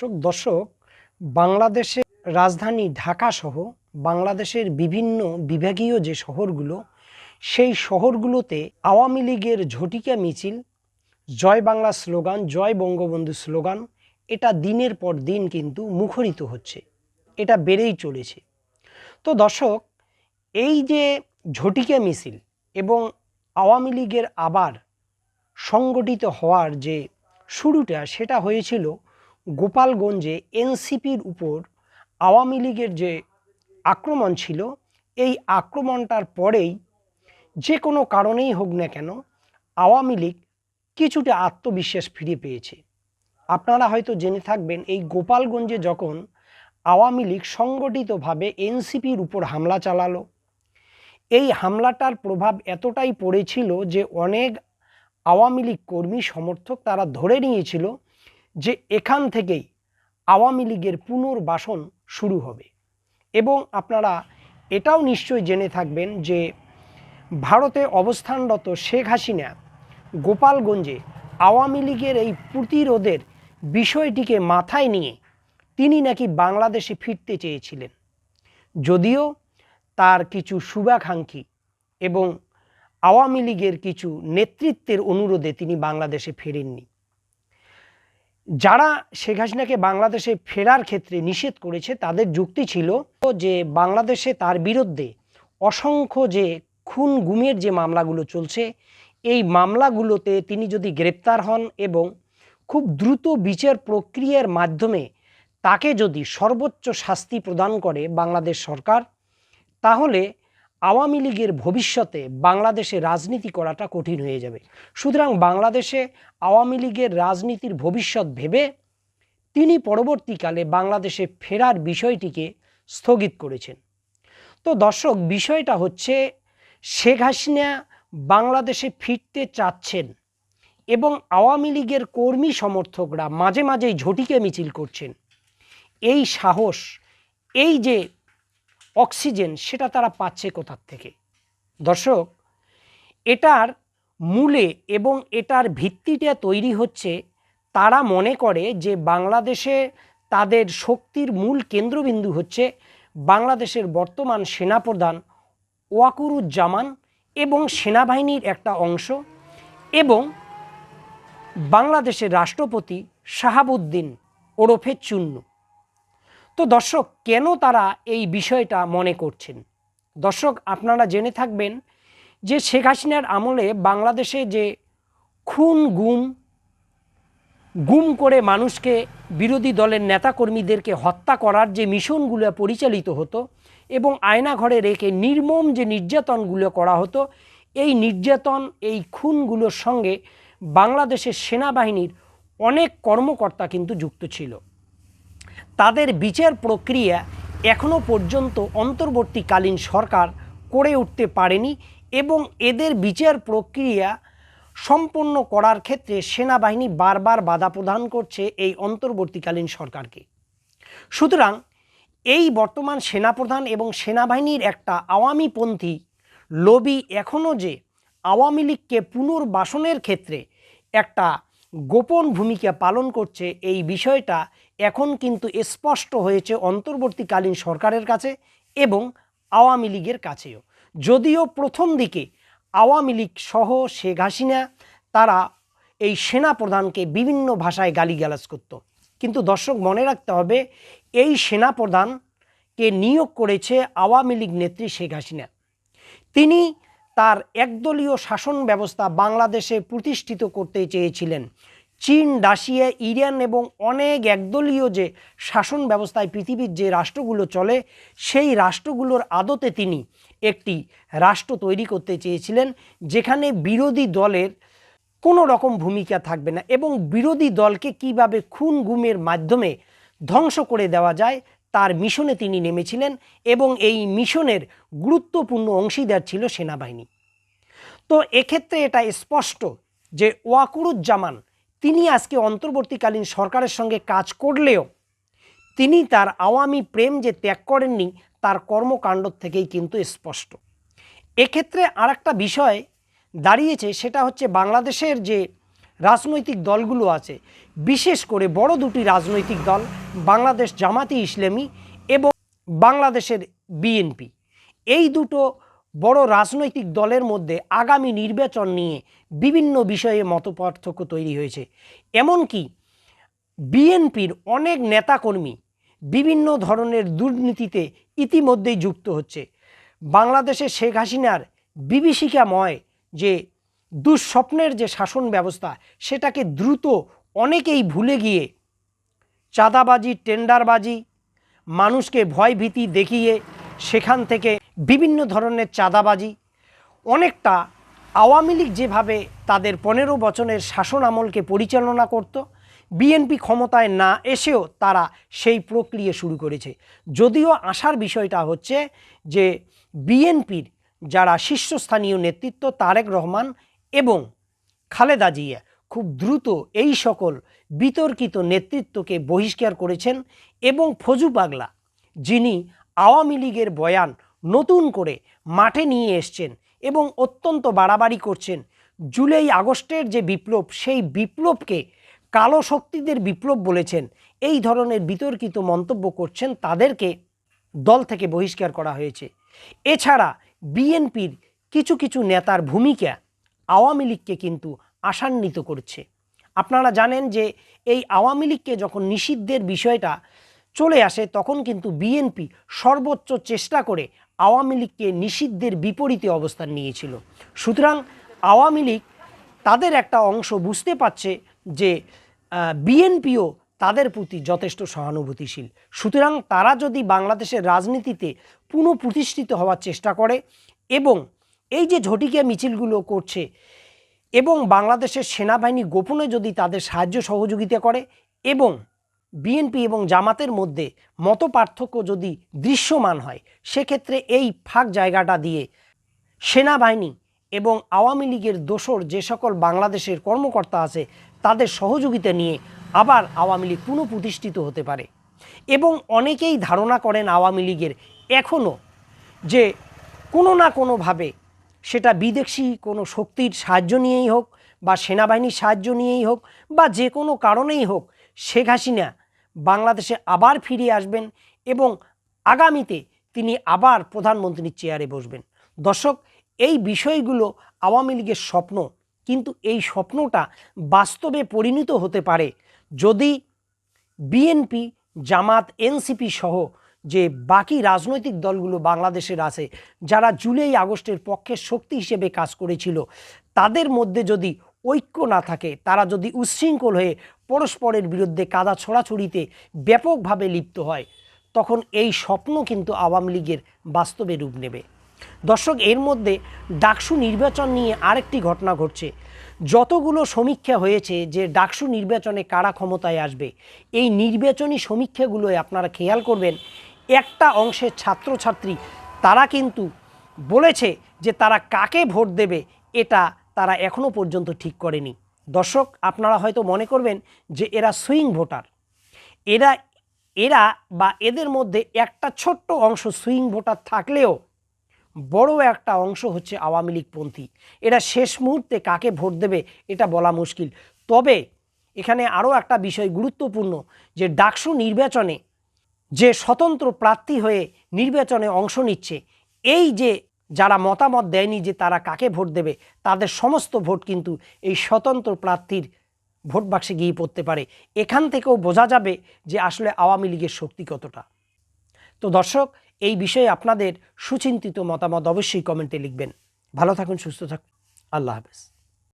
দর্শক দর্শক, বাংলাদেশের রাজধানী ঢাকা সহ বাংলাদেশের বিভিন্ন বিভাগীয় যে শহরগুলো, সেই শহরগুলোতে আওয়ামী লীগের ঝটিকা মিছিল, জয় বাংলা স্লোগান, জয় বঙ্গবন্ধু স্লোগান, এটা দিনের পর দিন কিন্তু মুখরিত হচ্ছে। এটা বেড়েই চলেছে। তো দর্শক, এই যে ঝটিকা মিছিল এবং আওয়ামী লীগের আবার সংগঠিত হওয়ার যে শুরুটা, সেটা হয়েছিল গোপালগঞ্জে এনসিপির উপর আওয়ামী লীগের যে আক্রমণ ছিল, এই আক্রমণটার পরেই যে কোনো কারণেই হোক না কেন আওয়ামী লীগ কিছুটা আত্মবিশ্বাস ফিরে পেয়েছে। আপনারা হয়তো জেনে থাকবেন, এই গোপালগঞ্জে যখন আওয়ামী লীগ সংগঠিতভাবে এনসিপির উপর হামলা চালালো, এই হামলাটার প্রভাব এতটাই পড়েছিল যে অনেক আওয়ামী লীগ কর্মী সমর্থক তারা ধরে নিয়েছিল যে এখান থেকেই আওয়ামী লীগের পুনর্বাসন শুরু হবে। এবং আপনারা এটাও নিশ্চয়ই জেনে থাকবেন যে ভারতে অবস্থানরত শেখ হাসিনা গোপালগঞ্জে আওয়ামী লীগের এই প্রতিরোধের বিষয়টিকে মাথায় নিয়ে তিনি নাকি বাংলাদেশে ফিরতে চেয়েছিলেন। যদিও তার কিছু শুভাকাঙ্ক্ষী এবং আওয়ামী লীগের কিছু নেতৃত্বের অনুরোধে তিনি বাংলাদেশে ফেরেননি। যারা শেখ হাসিনাকে বাংলাদেশে ফেরার ক্ষেত্রে নিষেধ করেছে, তাদের যুক্তি ছিল যে বাংলাদেশে তার বিরুদ্ধে অসংখ্য যে খুন গুমের যে মামলাগুলো চলছে, এই মামলাগুলোতে তিনি যদি গ্রেপ্তার হন এবং খুব দ্রুত বিচার প্রক্রিয়ার মাধ্যমে তাকে যদি সর্বোচ্চ শাস্তি প্রদান করে বাংলাদেশ সরকার, তাহলে আওয়ামী লীগের ভবিষ্যতে বাংলাদেশে রাজনীতি করাটা কঠিন হয়ে যাবে। সুতরাং বাংলাদেশে আওয়ামী লীগের রাজনীতির ভবিষ্যৎ ভেবে তিনি পরবর্তীকালে বাংলাদেশে ফেরার বিষয়টিকে স্থগিত করেছেন। তো দর্শক, বিষয়টা হচ্ছে শেখ হাসিনা বাংলাদেশে ফিরতে চাচ্ছেন এবং আওয়ামী লীগের কর্মী সমর্থকরা মাঝে মাঝেই ঝটিকে মিছিল করছেন। এই সাহস, এই যে অক্সিজেন, সেটা তারা পাচ্ছে কোথার থেকে? দর্শক, এটার মূলে এবং এটার ভিত্তিটা তৈরি হচ্ছে, তারা মনে করে যে বাংলাদেশে তাদের শক্তির মূল কেন্দ্রবিন্দু হচ্ছে বাংলাদেশের বর্তমান সেনাপ্রধান ওয়াকুরুজ্জামান এবং সেনাবাহিনীর একটা অংশ এবং বাংলাদেশের রাষ্ট্রপতি শাহাবুদ্দিন ওরফে চুন্নু। তো দর্শক, কেন তারা এই বিষয়টা মনে করছেন? দর্শক, আপনারা জেনে থাকবেন যে শেখ হাসিনার আমলে বাংলাদেশে যে খুন, গুম গুম করে মানুষকে বিরোধী দলের নেতাকর্মীদেরকে হত্যা করার যে মিশনগুলো পরিচালিত হতো এবং আয়নাঘরে রেখে নির্মম যে নির্যাতনগুলো করা হতো, এই নির্যাতন, এই খুনগুলোর সঙ্গে বাংলাদেশের সেনাবাহিনীর অনেক কর্মকর্তা কিন্তু যুক্ত ছিল। তাদের বিচার প্রক্রিয়া এখনও পর্যন্ত অন্তর্বর্তীকালীন সরকার করে উঠতে পারেনি এবং এদের বিচার প্রক্রিয়া সম্পন্ন করার ক্ষেত্রে সেনাবাহিনী বারবার বাধা প্রদান করছে এই অন্তর্বর্তীকালীন সরকারকে। সুতরাং এই বর্তমান সেনাপ্রধান এবং সেনাবাহিনীর একটা আওয়ামীপন্থী লবি এখনও যে আওয়ামী লীগকে পুনর্বাসনের ক্ষেত্রে একটা গোপন ভূমিকা পালন করছে এই বিষয়টা এখন কিন্তু স্পষ্ট হয়েছে অন্তর্বর্তীকালীন সরকারের কাছে এবং আওয়ামী লীগের কাছেও। যদিও প্রথম দিকে আওয়ামী লীগ সহ শেখ হাসিনা, তারা এই সেনা প্রধানকে বিভিন্ন ভাষায় গালিগালাজ করত। কিন্তু দর্শক, মনে রাখতে হবে, এই সেনা প্রধানকে নিয়োগ করেছে আওয়ামী লীগ নেত্রী শেখ হাসিনা। তিনি তার একদলীয় শাসন ব্যবস্থা বাংলাদেশে প্রতিষ্ঠিত করতে চেয়েছিলেন। চীন, রাশিয়া, ইরান এবং অনেক একদলীয় যে শাসন ব্যবস্থায় পৃথিবীর যে রাষ্ট্রগুলো চলে, সেই রাষ্ট্রগুলোর আদতে তিনি একটি রাষ্ট্র তৈরি করতে চেয়েছিলেন, যেখানে বিরোধী দলের কোনো রকম ভূমিকা থাকবে না এবং বিরোধী দলকে কীভাবে খুন গুমের মাধ্যমে ধ্বংস করে দেওয়া যায় তার মিশনে তিনি নেমেছিলেন এবং এই মিশনের গুরুত্বপূর্ণ অংশীদার ছিল সেনাবাহিনী। তো এক্ষেত্রে এটা স্পষ্ট যে ওয়াকুরুজ্জামান, তিনি আজকে অন্তর্বর্তীকালীন সরকারের সঙ্গে কাজ করলেও তিনি তার আওয়ামী প্রেম যে ত্যাগ করেননি, তার কর্মকাণ্ড থেকেই কিন্তু স্পষ্ট। এক্ষেত্রে আর একটা বিষয় দাঁড়িয়েছে, সেটা হচ্ছে বাংলাদেশের যে রাজনৈতিক দলগুলো আছে। বিশেষ করে বড় দুটি রাজনৈতিক দল, বাংলাদেশ জামাতি ইসলামী এবং বাংলাদেশের বিএনপি। এই দুটো বড় রাজনৈতিক দলের মধ্যে আগামী নির্বাচন নিয়ে বিভিন্ন বিষয়ে মতপার্থক্য তৈরি হয়েছে। এমনকি বিএনপির অনেক নেতাকর্মী বিভিন্ন ধরনের দুর্নীতিতে ইতিমধ্যেই যুক্ত হচ্ছে। বাংলাদেশে শেখ হাসিনার বিভীষিকাময় যে দুঃস্বপ্নের যে শাসন ব্যবস্থা, সেটাকে দ্রুত অনেকেই ভুলে গিয়ে চাঁদাবাজি, টেন্ডারবাজি, মানুষকে ভয়ভীতি দেখিয়ে সেখান থেকে বিভিন্ন ধরনের চাঁদাবাজি, অনেকটা আওয়ামী লীগ যেভাবে তাদের পনেরো বছরের শাসন আমলকে পরিচালনা করত, বিএনপি ক্ষমতায় না এসেও তারা সেই প্রক্রিয়া শুরু করেছে। যদিও আসার বিষয়টা হচ্ছে যে বিএনপির যারা শীর্ষস্থানীয় নেতৃত্ব, তারেক রহমান এবং খালেদা জিয়া খুব দ্রুত এই সকল বিতর্কিত নেতৃত্বকে বহিষ্কার করেছেন এবং ফজু পাগলা যিনি আওয়ামী লীগের বয়ান নতুন করে মাঠে নিয়ে এসছেন এবং অত্যন্ত বাড়াবাড়ি করছেন, জুলাই আগস্টের যে বিপ্লব, সেই বিপ্লবকে কালো শক্তিদের বিপ্লব বলেছেন, এই ধরনের বিতর্কিত মন্তব্য করছেন তাদেরকে দল থেকে বহিষ্কার করা হয়েছে। এছাড়া বিএনপির কিছু কিছু নেতার ভূমিকা আওয়ামী লীগকে কিন্তু আশান্বিত করছে। আপনারা জানেন যে এই আওয়ামী লীগকে যখন নিষিদ্ধের বিষয়টা চলে আসে, তখন কিন্তু বিএনপি সর্বোচ্চ চেষ্টা করে আওয়ামী লীগকে নিষিদ্ধের বিপরীতে অবস্থান নিয়েছিল। সুতরাং আওয়ামী লীগ তাদের একটা অংশ বুঝতে পারছে যে বিএনপিও তাদের প্রতি যথেষ্ট সহানুভূতিশীল। সুতরাং তারা যদি বাংলাদেশের রাজনীতিতে পুনঃপ্রতিষ্ঠিত হওয়ার চেষ্টা করে এবং এই যে ঝটিকা মিছিলগুলো করছে এবং বাংলাদেশের সেনাবাহিনী গোপনে যদি তাদের সাহায্য সহযোগিতা করে এবং বিএনপি এবং জামাতের মধ্যে মত পার্থক্য যদি দৃশ্যমান হয়, সেক্ষেত্রে এই ফাঁক জায়গাটা দিয়ে সেনাবাহিনী এবং আওয়ামী লীগের দোসর যে সকল বাংলাদেশের কর্মকর্তা আছে, তাদের সহযোগিতা নিয়ে আবার আওয়ামী লীগ পুনঃপ্রতিষ্ঠিত হতে পারে। এবং অনেকেই ধারণা করেন আওয়ামী লীগের এখনও যে কোনো না কোনোভাবে সেটা বিদেশি কোনো শক্তির সাহায্য নিয়েই হোক বা সেনাবাহিনীর সাহায্য নিয়েই হোক বা যে কোনো কারণেই হোক, শেখ হাসিনা বাংলাদেশে আবার ফিরে আসবেন এবং আগামীতে তিনি আবার প্রধানমন্ত্রীর চেয়ারে বসবেন। দর্শক, এই বিষয়গুলো আওয়ামী লীগের স্বপ্ন, কিন্তু এই স্বপ্নটা বাস্তবে পরিণত হতে পারে যদি বিএনপি, জামাত, এনসিপি সহ যে বাকি রাজনৈতিক দলগুলো বাংলাদেশের আছে, যারা জুলাই আগস্টের পক্ষে শক্তি হিসেবে কাজ করেছিল, তাদের মধ্যে যদি ঐক্য না থাকে, তারা যদি উচ্ছৃঙ্খল হয়ে পরস্পরের বিরুদ্ধে কাদা ছড়াছড়িতে ব্যাপকভাবে লিপ্ত হয়, তখন এই স্বপ্ন কিন্তু আওয়ামী লীগের বাস্তবে রূপ নেবে। দর্শক, এর মধ্যে ডাকসু নির্বাচন নিয়ে আরেকটি ঘটনা ঘটছে। যতগুলো সমীক্ষা হয়েছে যে ডাকসু নির্বাচনে কারা ক্ষমতায় আসবে, এই নির্বাচনী সমীক্ষাগুলোয় আপনারা খেয়াল করবেন একটা অংশের ছাত্রছাত্রী, তারা কিন্তু বলেছে যে তারা কাকে ভোট দেবে, এটা তারা এখনও পর্যন্ত ঠিক করেনি। দর্শক, আপনারা হয়তো মনে করবেন যে এরা সুইং ভোটার। এরা এরা বা এদের মধ্যে একটা ছোট্ট অংশ সুইং ভোটার থাকলেও বড় একটা অংশ হচ্ছে আওয়ামী লীগপন্থী এরা শেষ মুহূর্তে কাকে ভোট দেবে, এটা বলা মুশকিল। তবে এখানে আরও একটা বিষয় গুরুত্বপূর্ণ যে ডাকসু নির্বাচনে যে স্বতন্ত্র প্রার্থী হয়ে নির্বাচনে অংশ নিচ্ছে, এই যে যারা মতামত দেয়নি যে তারা কাকে ভোট দেবে, তাদের সমস্ত ভোট কিন্তু এই স্বতন্ত্র প্রার্থীর ভোট বাক্সে গিয়ে পড়তে পারে। এখান থেকেও বোঝা যাবে যে আসলে আওয়ামী লীগের শক্তি কতটা। তো দর্শক, এই বিষয়ে আপনাদের সুচিন্তিত মতামত অবশ্যই কমেন্টে লিখবেন। ভালো থাকুন, সুস্থ থাকুন। আল্লাহ হাফেজ।